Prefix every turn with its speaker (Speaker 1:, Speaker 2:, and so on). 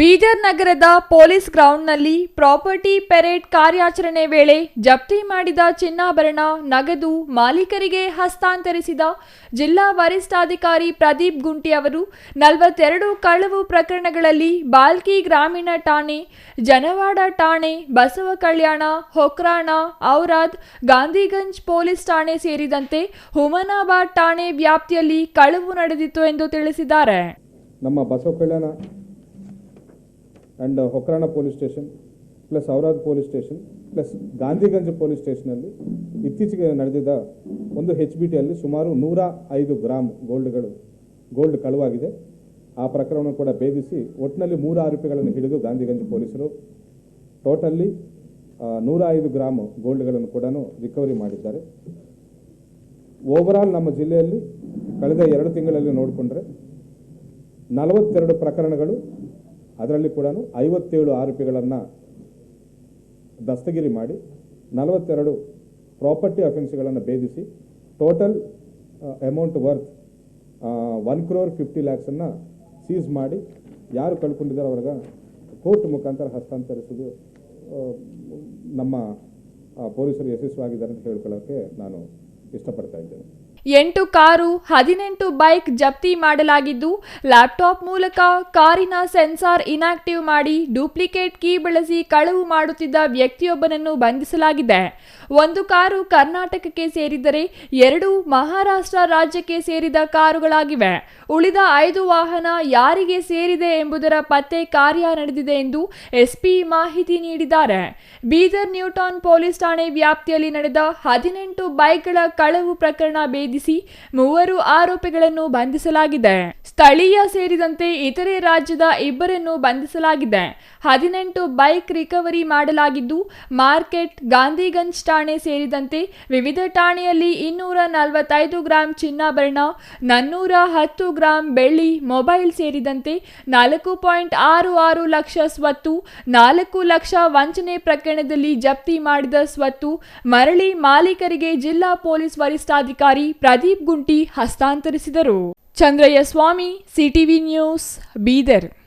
Speaker 1: ಬೀದರ್ ನಗರದ police ಗ್ರೌಂಡ್ನಲ್ಲಿ property parade ಕಾರ್ಯಾಚರಣೆ ವೇಳೆ ಜಪ್ತಿ ಮಾಡಿದ ಚಿನ್ನಾಭರಣ ನಗದು ಮಾಲೀಕರಿಗೆ ಹಸ್ತಾಂತರಿಸಿದ ಜಿಲ್ಲಾ ವರಿಷ್ಠಾಧಿಕಾರಿ ಪ್ರದೀಪ್ ಗುಂಟಿ ಅವರು ನಲವತ್ತೆರಡು ಕಳವು ಪ್ರಕರಣಗಳಲ್ಲಿ ಬಾಲ್ಕಿ ಗ್ರಾಮೀಣ ಠಾಣೆ, ಜನವಾಡ ಠಾಣೆ, ಬಸವ ಕಲ್ಯಾಣ, ಹೊಕ್ರಾಣ, ಔರಾದ್, ಗಾಂಧಿಗಂಜ್ ಪೊಲೀಸ್ ಠಾಣೆ ಸೇರಿದಂತೆ ಹುಮನಾಬಾದ್ ಠಾಣೆ ವ್ಯಾಪ್ತಿಯಲ್ಲಿ ಕಳವು ನಡೆದಿತ್ತು ಎಂದು ತಿಳಿಸಿದ್ದಾರೆ.
Speaker 2: ನಮ್ಮ Basava Kalyana and Hokrana police station plus Aurad police station plus Gandhiganj police ಸ್ಟೇಷನಲ್ಲಿ ಇತ್ತೀಚೆಗೆ ನಡೆದಿದ್ದ ಒಂದು ಹೆಚ್ ಬಿ ಟಿಯಲ್ಲಿ ಸುಮಾರು ನೂರ ಐದು ಗ್ರಾಮ್ ಗೋಲ್ಡ್ಗಳು ಗೋಲ್ಡ್ ಕಳುವಾಗಿದೆ. ಆ ಪ್ರಕರಣವನ್ನು ಕೂಡ ಭೇದಿಸಿ ಒಟ್ಟಿನಲ್ಲಿ ಮೂರು ಆರೋಪಿಗಳನ್ನು ಹಿಡಿದು ಗಾಂಧಿಗಂಜ್ ಪೊಲೀಸರು ಟೋಟಲ್ಲಿ ನೂರ ಐದು ಗ್ರಾಮ್ ಗೋಲ್ಡ್ಗಳನ್ನು ಕೂಡ ರಿಕವರಿ ಮಾಡಿದ್ದಾರೆ. ಓವರಾಲ್ ನಮ್ಮ ಜಿಲ್ಲೆಯಲ್ಲಿ ಕಳೆದ ಎರಡು ತಿಂಗಳಲ್ಲಿ ನೋಡಿಕೊಂಡ್ರೆ ನಲವತ್ತೆರಡು ಪ್ರಕರಣಗಳು ಅದರಲ್ಲಿ ಕೂಡ ಐವತ್ತೇಳು ಆರೋಪಿಗಳನ್ನು ದಸ್ತಗಿರಿ ಮಾಡಿ, ನಲವತ್ತೆರಡು ಪ್ರಾಪರ್ಟಿ ಅಫೆನ್ಸ್ಗಳನ್ನು ಭೇದಿಸಿ, total amount worth one crore fifty ಲ್ಯಾಕ್ಸನ್ನು seize ಮಾಡಿ, ಯಾರು ಕಳ್ಕೊಂಡಿದ್ದಾರೆ ಅವ್ರಿಗೆ? ಕೋರ್ಟ್ ಮುಖಾಂತರ ಹಸ್ತಾಂತರಿಸೋದು ನಮ್ಮ ಪೊಲೀಸರು ಯಶಸ್ವಿಯಾಗಿದ್ದಾರೆ ಅಂತ ಹೇಳ್ಕೊಳ್ಳೋಕ್ಕೆ ನಾನು ಇಷ್ಟಪಡ್ತಾ ಇದ್ದೇನೆ.
Speaker 1: ಎಂಟು ಕಾರು, ಹದಿನೆಂಟು ಬೈಕ್ ಜಪ್ತಿ ಮಾಡಲಾಗಿದ್ದು, ಲ್ಯಾಪ್ಟಾಪ್ ಮೂಲಕ ಕಾರಿನ ಸೆನ್ಸಾರ್ ಇನಾಕ್ಟಿವ್ ಮಾಡಿ ಡೂಪ್ಲಿಕೇಟ್ ಕೀ ಬಳಸಿ ಕಳವು ಮಾಡುತ್ತಿದ್ದ ವ್ಯಕ್ತಿಯೊಬ್ಬನನ್ನು ಬಂಧಿಸಲಾಗಿದೆ. ಒಂದು ಕಾರು ಕರ್ನಾಟಕಕ್ಕೆ ಸೇರಿದ್ದರೆ ಎರಡು ಮಹಾರಾಷ್ಟ್ರ ರಾಜ್ಯಕ್ಕೆ ಸೇರಿದ ಕಾರುಗಳಾಗಿವೆ. ಉಳಿದ ಐದು ವಾಹನ ಯಾರಿಗೆ ಸೇರಿದೆ ಎಂಬುದರ ಪತ್ತೆ ಕಾರ್ಯ ನಡೆದಿದೆ ಎಂದು ಎಸ್ಪಿ ಮಾಹಿತಿ ನೀಡಿದ್ದಾರೆ. ಬೀದರ್ ನ್ಯೂಟೌನ್ ಪೊಲೀಸ್ ಠಾಣೆ ವ್ಯಾಪ್ತಿಯಲ್ಲಿ ನಡೆದ ಹದಿನೆಂಟು ಬೈಕ್ಗಳ ಕಳವು ಪ್ರಕರಣ ಭೇದಿಸಿ ಮೂವರು ಆರೋಪಿಗಳನ್ನು ಬಂಧಿಸಲಾಗಿದೆ. ಸ್ಥಳೀಯ ಸೇರಿದಂತೆ ಇತರೆ ರಾಜ್ಯದ ಇಬ್ಬರನ್ನು ಬಂಧಿಸಲಾಗಿದೆ. ಹದಿನೆಂಟು ಬೈಕ್ ರಿಕವರಿ ಮಾಡಲಾಗಿದ್ದು, ಮಾರ್ಕೆಟ್, ಗಾಂಧಿಗಂಜ್ ಠಾಣೆ ಸೇರಿದಂತೆ ವಿವಿಧ ಠಾಣೆಯಲ್ಲಿ ಇನ್ನೂರ ನಲವತ್ತೈದು ಗ್ರಾಂ ಚಿನ್ನಾಭರಣ, ನಾನ್ನೂರ ಹತ್ತು ಗ್ರಾಂ ಬೆಳ್ಳಿ ಮೊಬೈಲ್ ಸೇರಿದಂತೆ ನಾಲ್ಕು ಪಾಯಿಂಟ್ ಆರು ಆರು ಲಕ್ಷ ಸ್ವತ್ತು, ನಾಲ್ಕು ಲಕ್ಷ ವಂಚನೆ ಪ್ರಕರಣದಲ್ಲಿ ಜಪ್ತಿ ಮಾಡಿದ ಸ್ವತ್ತು ಮರಳಿ ಮಾಲೀಕರಿಗೆ ಜಿಲ್ಲಾ ಪೊಲೀಸ್ ವರಿಷ್ಠಾಧಿಕಾರಿ ಪ್ರದೀಪ್ ಗುಂಟಿ ಹಸ್ತಾಂತರಿಸಿದರು. Chandrayya Swamy CTV news Bidar.